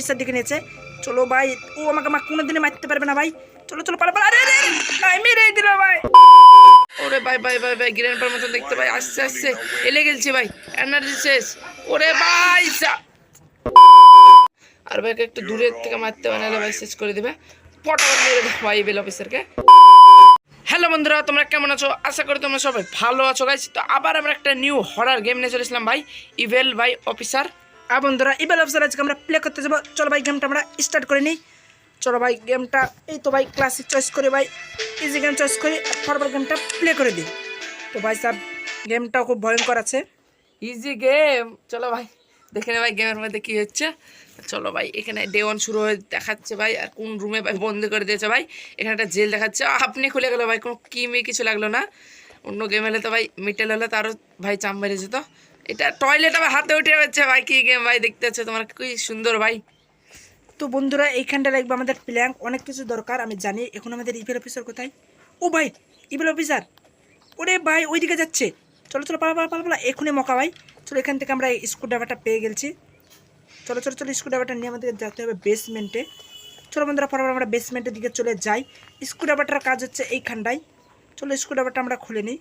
Officer দিকে নিয়েছে। চলো ভাই ও আমাকে মা কোনো দিনে মারতে পারবে না ভাই। চলো চলো পালা পালা আরে আরে, ভাই মেরে দিল ভাই। ওরে ভাই ভাই ভাই ভাই গ্র্যান্ডপার মতন দেখতে ভাই আসছে আসছে। এলে গেলছে ভাই এনার্জি শেষ। ওরে ভাই আর ভাইকে একটু দূরের থেকে মারতে হবে নাহলে ভাই শেষ করে দিবে। পটাপট মেরে দেবে ভাই বেল অফিসারকে। হ্যালো বন্ধুরা তোমরা কেমন আছো? আশা করি তোমরা সবাই ভালো আছো গাইজ তো আবার আমরা একটা নিউ হরার গেম নিয়ে চলেছিলাম ভাই ইভেল ভাই অফিসার আর বন্ধুরা ইবেল অফিসার আজকে আমরা প্লে করতে যাব। চলো ভাই গেমটা আমরা স্টার্ট করে নিই। চলো ভাই গেমটা এই তো ভাই ক্লাসিক চয়েস করে ভাই। ইজি গেম চয়েস করি ফরবার গেমটা প্লে করে দিই। তো ভাই সাহেব গেমটাও খুব ভয়ঙ্কর আছে। ইজি গেম চলো ভাই, দেখে ভাই গেমের মধ্যে কী হচ্ছে। চলো ভাই, এখানে ডে ওয়ান শুরু হয়ে দেখাচ্ছে ভাই, আর কোন রুমে ভাই বন্ধ করে দিয়েছে ভাই। এখানে একটা জেল দেখাচ্ছে। আপনি খুলে গেল ভাই, কোনো কিমে কিছু লাগল না। অন্য গেম হলে তো ভাই মিটেল হলে তো আরও ভাই চাম বেড়ে যেত। এটা টয়লেট আবার হাতে উঠে যাচ্ছে ভাই, কি গেম ভাই দেখতে হচ্ছে তোমার, কি সুন্দর ভাই। তো বন্ধুরা, এইখানটা লাগবে আমাদের প্ল্যাঙ্ক অনেক কিছু দরকার, আমি জানি। এখন আমাদের ইবেল অফিসার কোথায়? ও ভাই ইবেল অফিসার ওরে ভাই, ওইদিকে যাচ্ছে। চলো চলো, পালা পালা পালা পালা, এখনই মকা ভাই। চলো, এখান থেকে আমরা স্ক্রু ড্রাইভারটা পেয়ে গেছি চলো চলো চলো স্ক্রু ড্রাইভারটা নিয়ে আমাদের যেতে হবে বেসমেন্টে চলো বন্ধুরা পরে আমরা বেসমেন্টের দিকে চলে যাই। স্ক্রু ড্রাইভারটার কাজ হচ্ছে এইখানটায়। চলো স্ক্রু ড্রাইভারটা আমরা খুলে নিই।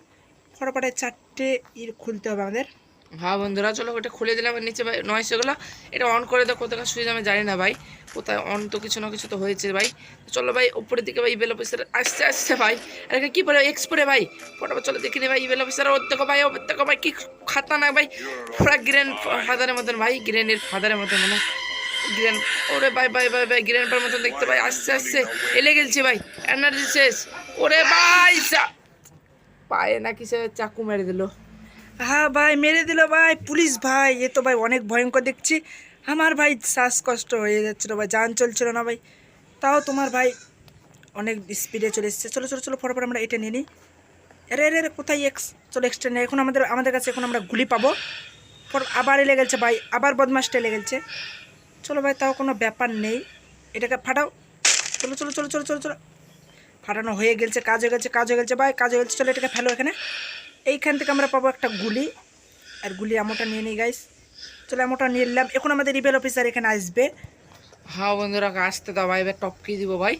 ফটাফটে চারটে ইর খুলতে হবে আমাদের। হ্যাঁ বন্ধুরা, চলো ওটা খুলে দিলাম আর নিচে ভাই নয়েস এগুলো। এটা অন করে দাও, কোথাকার সুইচ আমি জানি না ভাই। কোথায় অন তো কিছু না কিছু তো হয়েছে ভাই। চলো ভাই, উপরের দিকে ভাই ইবেল অফিসার আসছে আসছে ভাই। আর এখানে কি বলে এক্সপোরে ভাই? ফটাফট চলো দেখে নি ভাই ইবেল অফিসার ওর দেখো ভাই, ওর দেখো ভাই, কি খাতা না ভাই। পুরা গ্রেন ফাদারের মতন ভাই গ্রেনের ফাদারের মতন মানে গ্রেন ওরে ভাই ভাই ভাই ভাই গ্রেনপার মতন দেখতে ভাই, আসছে আসছে। এলে গেলছে ভাই এনার্জি শেষ। ওরে ভাই পায়ে নাকি সে চাকু মেরে দিল। হ্যাঁ ভাই, মেরে দিল ভাই, পুলিশ ভাই। এ তো ভাই অনেক ভয়ঙ্কর দেখছি। আমার ভাই শ্বাসকষ্ট হয়ে যাচ্ছিল ভাই, যান চলছিল না ভাই। তাও তোমার ভাই অনেক স্পিডে চলে এসছে। চলো চলো চলো, ফটাফট আমরা এটা নিয়ে নিই। আরে আরে আরে, কোথায় এক্স চলো এক্সট্রা নেই এখন আমাদের আমাদের কাছে এখন আমরা গুলি পাবো। পর আবার এলে গেছে ভাই, আবার বদমাসটা এলে গেছে চলো ভাই, তাও কোনো ব্যাপার নেই। এটাকে ফাটাও। চলো চলো চলো চলো চলো চলো। ফাটানো হয়ে গেছে কাজ হয়ে গেছে কাজ হয়ে গেছে ভাই, কাজ হয়ে গেছে চলো, এটাকে ফেলো এখানে। এইখান থেকে আমরা পাবো একটা গুলি। আর গুলি আমোটা নিয়ে নিই গাইস চলো আমোটা নিয়ে নিলাম। এখন আমাদের রিবেল অফিসার এখানে আসবে। হ্যাঁ বন্ধুরা আসতে দাও ভাই। এবার টপকে দিব ভাই।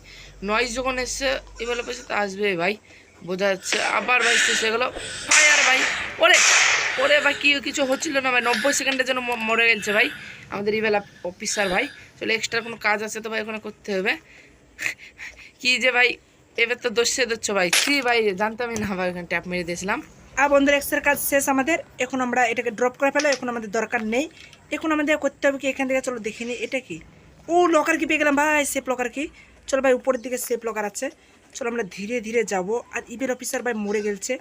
নয়েজ যখন এসছে এবার পেছে তো আসবে ভাই। বোঝা যাচ্ছে। আবার ভাই, শেষ হয়ে গেলো। ফায়ার ভাই। ওরে ওরে ভাই, কি, কিছু হচ্ছিল না ভাই। নব্বই সেকেন্ডের জন্য মরে গেছে ভাই। আমাদের ইবেলা অফিসার ভাই। চলে এক্সট্রা কোনো কাজ আছে তো ভাই, ওখানে করতে হবে। কি যে ভাই, এবার তো দোষে দিচ্ছ ভাই। কি ভাই, জানতামই না ভাই, ওখানে ট্যাপ মেরে দিয়েছিলাম। বন্ধুর এক্সের কাজ শেষ আমাদের। এখন আমরা এটাকে ড্রপ করে ফেলো এখন আমাদের দরকার নেই। এখন আমাদের করতে হবে কি? এখান থেকে চলো দেখে নিই এটা কি? ও লকার কি পেয়ে গেলাম? ভাই সেফ লকার কি? চলো ভাই, উপরের দিকে সেফ লকার আছে। চলো আমরা ধীরে ধীরে যাব। আর ইবের অফিসার ভাই মরে গেছে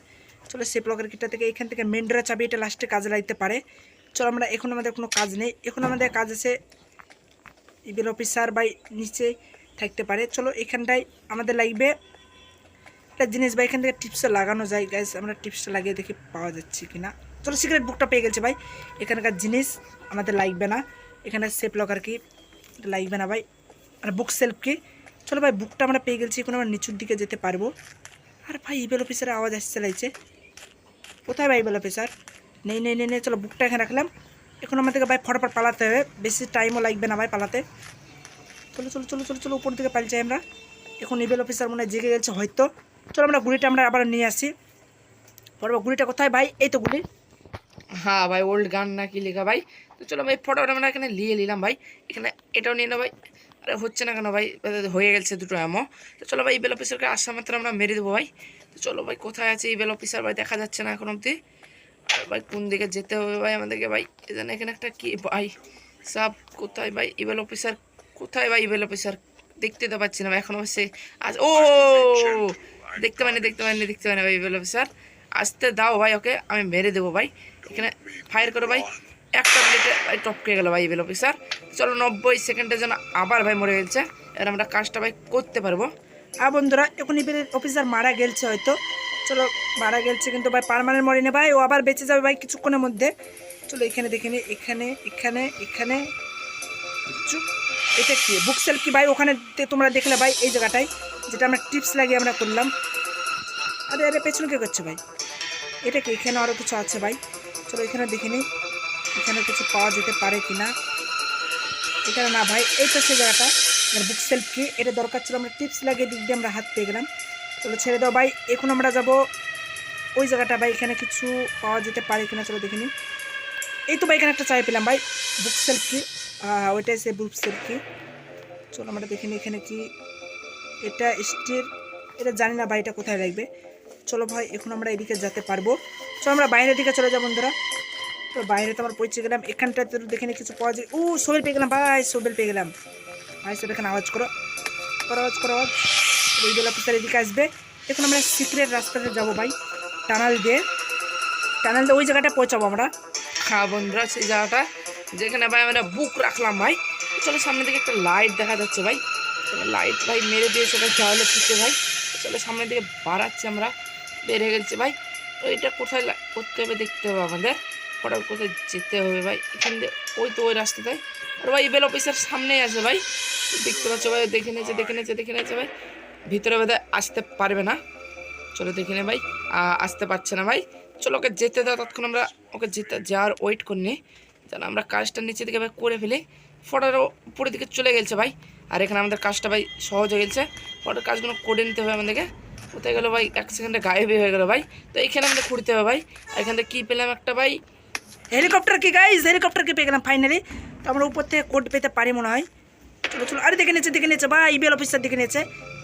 চলো সেফ লকার কিটা থেকে এখান থেকে মেন ডোরা চাবি, এটা লাস্টে কাজে লাগতে পারে। চলো আমরা, এখন আমাদের কোনো কাজ নেই। এখন আমাদের কাজ আছে ইবের অফিসার ভাই নিচে থাকতে পারে। চলো এখানটায় আমাদের লাগবে। একটা জিনিস ভাই এখান থেকে টিপসটা লাগানো যায় গাইস আমরা টিপসটা লাগিয়ে দেখি পাওয়া যাচ্ছে কি না চলো সিগারেট বুকটা পেয়ে গেছে ভাই। এখানকার জিনিস আমাদের লাগবে না। এখানে সেফ লকার কি? লাগবে না ভাই। আর বুক সেলফ কি? চলো ভাই বুকটা আমরা পেয়ে গেছি, এখন আমরা নিচুর দিকে যেতে পারব। আর ভাই ইবেল অফিসারের আওয়াজ আসছে, লাগছে। কোথায় ভাই ইবেল অফিসার নেই নেই নেই নেই, চলো বুকটা এখানে রাখলাম। এখন আমাদেরকে ভাই ফটাফট পালাতে হবে। বেশি টাইমও লাগবে না ভাই পালাতে। চলো চলো চলো চলো চলো, উপর দিকে পালিয়ে আমরা। এখন ইবেল অফিসার মনে হয় জেগে গেছে হয়তো। চলো আমরা গুলিটা আমরা আবার নিয়ে আসি। পরে গুড়িটা কোথায় ভাই? এই তো গুলি। হ্যাঁ ভাই ওল্ড গান না কি লেখা ভাই? তো চলো ভাই, ফটোটা আমরা এখানে নিয়ে নিলাম ভাই। এখানে এটাও নিয়ে নাও ভাই। আরে হচ্ছে না কেন ভাই? হয়ে গেছে দুটো এমো তো চলো ভাই ইবেল অফিসারকে আসা মাত্র আমরা মেরে দেবো ভাই। তো চলো ভাই, কোথায় আছে ইবেল অফিসার ভাই? দেখা যাচ্ছে না এখন অবধি। আর ভাই, কোন দিকে যেতে হবে ভাই আমাদেরকে ভাই? এখানে এখানে একটা কি ভাই? সব কোথায় ভাই? ইবেল অফিসার কোথায় ভাই ইবেল অফিসার দেখতে তো পাচ্ছি না ভাই, এখন অবশ্যই আজ ও! দেখতে পাইনি দেখতে পাইনি দেখতে পাইনি ভাই ইবেল অফিসার আসতে দাও ভাই ওকে আমি মেরে দেবো ভাই। এখানে ফায়ার করো ভাই। একটা প্লেটে ভাই টপকে গেল ভাই ইবেল অফিসার চলো নব্বই সেকেন্ডের জন্য আবার ভাই মরে গেছে। এবার আমরা কাজটা ভাই করতে পারব। আর বন্ধুরা এখন ইবেল অফিসার মারা গেছে হয়তো চলো মারা গেছে কিন্তু ভাই পারমানেন্ট মরেনি ভাই ও আবার বেঁচে যাবে ভাই কিছুক্ষণের মধ্যে। চলো এখানে দেখে নি এখানে এখানে এখানে। এটা কি বুক সেল কি ভাই? ওখানে তোমরা দেখলে ভাই এই জায়গাটায়। যেটা আমরা টিপস লাগিয়ে আমরা করলাম। আরে আরে, পেছনে কে করছে ভাই? এটা কি? এখানে আরও কিছু আছে ভাই। চলো এখানে দেখে নিই এখানে কিছু পাওয়া যেতে পারে কি না এখানে না ভাই, এই তো সেই জায়গাটা বুক সেলফ কি? এটা দরকার ছিল, আমরা টিপস লাগিয়ে দিক দিয়ে আমরা হাত পেয়ে গেলাম। চলো ছেড়ে দাও ভাই, এখন আমরা যাব ওই জায়গাটা ভাই, এখানে কিছু পাওয়া যেতে পারে কিনা চলো দেখিনি এই তো ভাই, এখানে একটা চাই পেলাম ভাই বুক সেলফ কি? ওইটাই সে বুক সেলফ কি? চলো আমরা দেখিনি এখানে কি এটা স্টিল, এটা জানি না ভাই এটা কোথায় লাগবে চলো ভাই, এখন আমরা এদিকে যেতে পারব। চলো আমরা বাইরের দিকে চলে যাব বন্ধুরা। তো বাইরে তো আমার পৌঁছে গেলাম এখানটাতে তো দেখে কিছু পাওয়া যায়। ও সোবেল পেয়ে গেলাম ভাই সোবেল পেয়ে গেলাম। ভাই সব এখানে আওয়াজ করো। করো আওয়াজ করো আওয়াজ। ওই বেলা পিস্তার এদিকে আসবে। এখন আমরা সিক্রেট রাস্তাতে যাব ভাই টানাল দিয়ে। টানাল দিয়ে ওই জায়গাটা পৌঁছাবো আমরা। হ্যাঁ বন্ধুরা, সেই জায়গাটা। যেখানে ভাই আমরা বুক রাখলাম ভাই। চলো সামনে থেকে একটা লাইট দেখা যাচ্ছে ভাই। লাইট ভাই, মেরে দিয়েছে ভাই চাওয়ালে পিছিয়ে ভাই। চলো, সামনের দিকে বাড়াচ্ছি আমরা। হয়ে গেছে ভাই। তো এটা কোথায় করতে হবে দেখতে হবে আমাদের। ফটাফট কোথায় যেতে হবে ভাই? এখান দিয়ে ওই তো ওই রাস্তাটায় আর ভাই বেল অফিসের সামনেই আছে ভাই। দেখতে পাচ্ছ ভাই দেখে নিয়েছে দেখে নিয়েছে দেখে নিয়েছে ভাই। ভিতরে বোধহয় আসতে পারবে না। চলো দেখে নে ভাই। আসতে পারছে না ভাই। চলো, ওকে যেতে দাও, ততক্ষণ আমরা ওকে যেতে যাওয়ার ওয়েট করে নিই যেন আমরা কাজটা নিচে দিকে ভাই করে ফেলি। ফটোর উপরের দিকে চলে গেছে ভাই। আর এখানে আমাদের কাজটা ভাই সহজ হয়ে গেছে। ফটোর কাজগুলো করে নিতে হবে আমাদেরকে। কোথায় গেলো ভাই? এক সেকেন্ডে গায়েবই হয়ে গেলো ভাই। তো এইখানে আমাদের খুঁড়তে হবে ভাই। আর এখান থেকে কী পেলাম একটা ভাই? হেলিকপ্টার কি গাইজ হেলিকপ্টার কি পেয়ে গেলাম ফাইনালি তো আমরা উপর থেকে কোড পেতে পারি মনে হয়। চলো চলো। আরে দেখে নিয়েছে দেখে নিয়েছে ভাই বেল অফিসার দেখে নিয়েছে।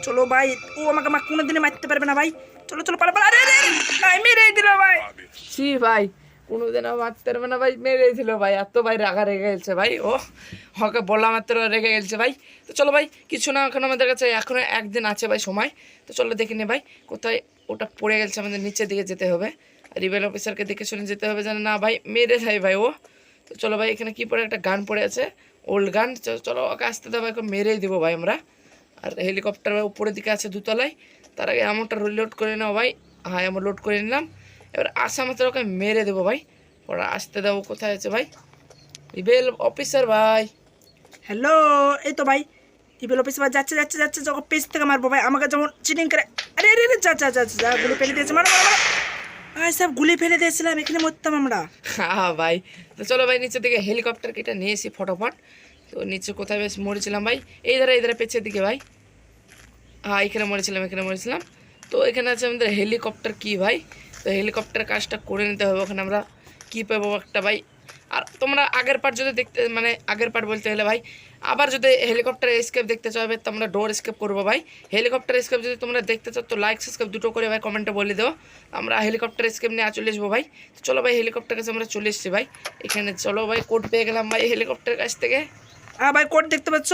চলো ভাই ও আমাকে মা কোনো দিনে মারতে পারবে না ভাই। চলো চলো পালা পালা। আরে মেরেই দিল ভাই। সি ভাই। কোনোদিনও মারতে পারবে না, ভাই। মেরে দিল ভাই। এত ভাই রাগা রেগে গেছে, ভাই। ও হকে বলা মাত্র রেগে গেছে, ভাই। তো চলো, ভাই, কিছু না, এখন আমাদের কাছে এখনও একদিন আছে, ভাই, সময়। তো চলো, দেখে নে, ভাই, কোথায় ওটা পড়ে গেছে, আমাদের নিচের দিকে যেতে হবে। রিবেল অফিসারকে দেখে শুনে যেতে হবে জানে না, ভাই, মেরে দেয়, ভাই ও তো চলো, ভাই, এখানে কি পড়ে, একটা গান পড়ে আছে ওল্ড গান। চলো, ওকে আসতে দেবো এখন মেরেই দেবো, ভাই, আমরা। আর হেলিকপ্টার উপরের দিকে আছে, দুতলায়। তার আগে এমনটা লোড করে নাও, ভাই। হ্যাঁ এমন লোড করে নিলাম। এবার আসা মাত্র ওকে মেরে দেবো ভাই। ওরা আসতে দেবো কোথায় আছে ভাই? রিবেল অফিসার ভাই। হ্যালো এই তো ভাই। ইবেল অফিস ভাই যাচ্ছে যাচ্ছে যাচ্ছে যখন পেজ থেকে মারবো ভাই। আমাকে যেমন চিটিং করে আরে আরে আরে যা যা যা যা গুলি ফেলে দিয়েছে মারো মারো মারো। ভাই সব গুলি ফেলে দিয়েছিলাম এখানে মরতাম আমরা। হ্যাঁ ভাই। তো চলো ভাই নিচে থেকে হেলিকপ্টার কেটে নিয়ে এসি ফটোফট। তো নিচে কোথায় বেশ মরেছিলাম ভাই? এই ধারে এই ধারে পেছের দিকে ভাই। হ্যাঁ এখানে মরেছিলাম এখানে মরেছিলাম। তো এখানে আছে আমাদের হেলিকপ্টার কি ভাই? তো হেলিকপ্টার কাজটা করে নিতে হবে। ওখানে আমরা কি পাবো একটা ভাই? আর তোমরা আগের পার্ট যদি দেখতে মানে আগের পার্ট বলতে গেলে ভাই, আবার যদি হেলিকপ্টার স্কেপ দেখতে চাও ভাই, তোমরা ডোর স্কেপ করব ভাই। হেলিকপ্টার স্কেপ যদি তোমরা দেখতে চাও, তো লাইক সাবস্ক্রাইব দুটো করে ভাই কমেন্টে বলে দেবো। আমরা হেলিকপ্টার স্কেপ নিয়ে চলে আসব ভাই। তো চলো ভাই হেলিকপ্টার কাছে আমরা চলে এসেছি ভাই। এখানে চলো ভাই কোড পেয়ে গেলাম ভাই হেলিকপ্টার কাছ থেকে। হ্যাঁ ভাই কোড দেখতে পাচ্ছ?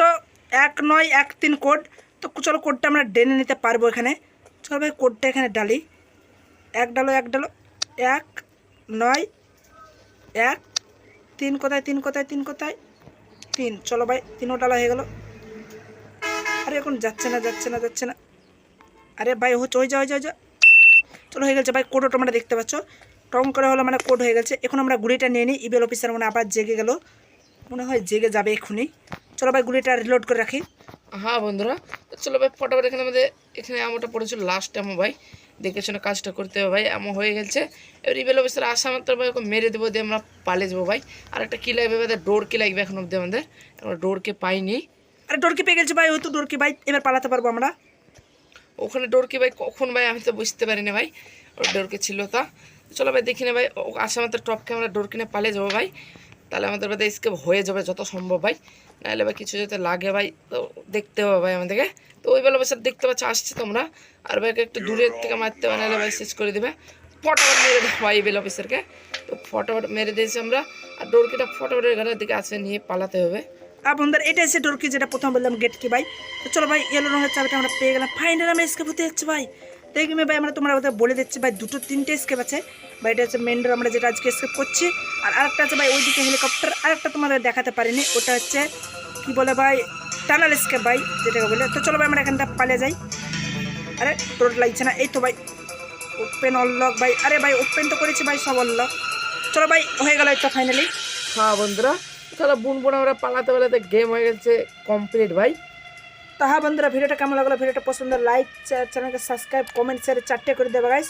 এক নয় এক তিন কোড তো চলো কোডটা আমরা ডেনে নিতে পারব এখানে। চলো ভাই কোডটা এখানে ডালি এক ডালো এক ডালো, এক, নয়, এক, তিন কোথায় তিন কোথায় তিন কোথায়, তিন। চলো ভাই, তিনও ডালা হয়ে গেল। আরে এখন যাচ্ছে না যাচ্ছে না যাচ্ছে না। আরে ভাই হচ্ছে ওই যা ওই যা চলো হয়ে গেছে ভাই কোডও তোমরা দেখতে পাচ্ছ। টং করে হলো মানে কোড হয়ে গেছে। এখন আমরা গুলিটা নিয়ে নিই। ইবেল অফিসার মানে আবার জেগে গেল। মনে হয় জেগে যাবে এক্ষুনি। চলো ভাই, গুলিটা রিলোড করে রাখি। হ্যাঁ বন্ধুরা চলো ভাই, ফটোফট এখানে আমাদের এখানে আমটা পড়েছিল লাস্ট এমন ভাই। দেখে শুনে কাজটা করতে হবে ভাই এমন হয়ে গেছে। এবার রিবেল অফিসার আসা মাত্র ভাই ওকে মেরে দেবো দিয়ে আমরা পালিয়ে যাব ভাই। আর একটা কী লাগবে আমাদের ডোর কী লাগবে এখন অব্দি আমাদের। আমরা ডোরকে পাইনি। আরে ডোরকি পেয়ে গেছে ভাই ওই তো ডোরকি ভাই এবার পালাতে পারব আমরা। ওখানে ডোরকে ভাই কখন ভাই আমি তো বুঝতে পারিনি ভাই। ওর ডোরকে ছিল তা। চলো ভাই দেখি না ভাই ও আসা মাত্র টপকে আমরা ডোর কিনে পালিয়ে যাব ভাই। তাহলে আমাদের ভাই স্কেপ হয়ে যাবে যত সম্ভব ভাই। নাহলে ভাই কিছু যাতে লাগে ভাই, তো দেখতে হবে ভাই আমাদেরকে। তো ওই বেলা বসে দেখতে পাচ্ছ, আসছে তোমরা। আর ভাইকে একটু দূরের থেকে মারতে হবে, নাহলে ভাই শেষ করে দেবে। ফটোফট মেরে দেবো ভাই বেল অফিসারকে। তো ফটোফট মেরে দিয়েছি আমরা। আর ডোরকিটা ফটোফটের ঘরের দিকে আছে, নিয়ে পালাতে হবে। আর বন্ধুরা এটা এসে ডোরকি, যেটা প্রথম বললাম গেট কি ভাই। তো চলো ভাই ইয়েলো রঙের চাবিটা আমরা পেয়ে গেলাম। ফাইনাল আমি স্কেপ হতে যাচ্ছি ভাই। দেখবি ভাই আমরা তোমরা বলে দিচ্ছি। ভাই, দুটো, তিনটে স্কেপ আছে। ভাই, এটা হচ্ছে মেন ডোর আমরা যেটা আজকে স্কেপ করছি। আর আরেকটা আছে ভাই, ওইদিকে হেলিকপ্টার আরেকটা তোমাদের দেখাতে পারিনি। ওটা হচ্ছে, কি বলে ভাই টানাল স্কেপ ভাই, যেটাকে বলে। তো চলো ভাই, আমরা এখানটা পালিয়ে যাই। আরে টোট লাগছে না। এই তো ভাই ওপেন অনলক ভাই। আরে ভাই ওপেন তো করেছি ভাই, সব অনলক চলো ভাই, হয়ে গেল এটা ফাইনালি হ্যাঁ বন্ধুরা তাহলে বুন বোন আমরা পালাতে পালাতে গেম হয়ে গেছে কমপ্লিট ভাই। তো হ্যাঁ বন্ধুরা ভিডিওটা কেমন লাগল ভিডিওটা পছন্দ লাইক চ্যানেলকে সাবস্ক্রাইব কমেন্ট শেয়ার চারটে করে দেবে গাইস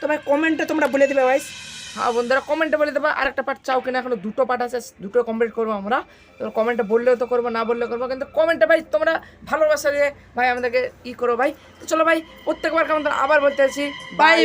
তো ভাই কমেন্টে তোমরা বলে দেবে গাইস হ্যাঁ বন্ধুরা কমেন্টে বলে দেবো। আর একটা পার্ট চাও কিনা? এখন দুটো পার্ট আছে, দুটো কমপ্লিট করব আমরা। তো কমেন্টে বললেও তো করব, না বললেও করব। কিন্তু কমেন্টে ভাই, তোমরা ভালোবাসা দিয়ে ভাই আমাদেরকে ই করো, ভাই। তো চলো ভাই, প্রত্যেকবার কেমন আবার বলতে আছি বাই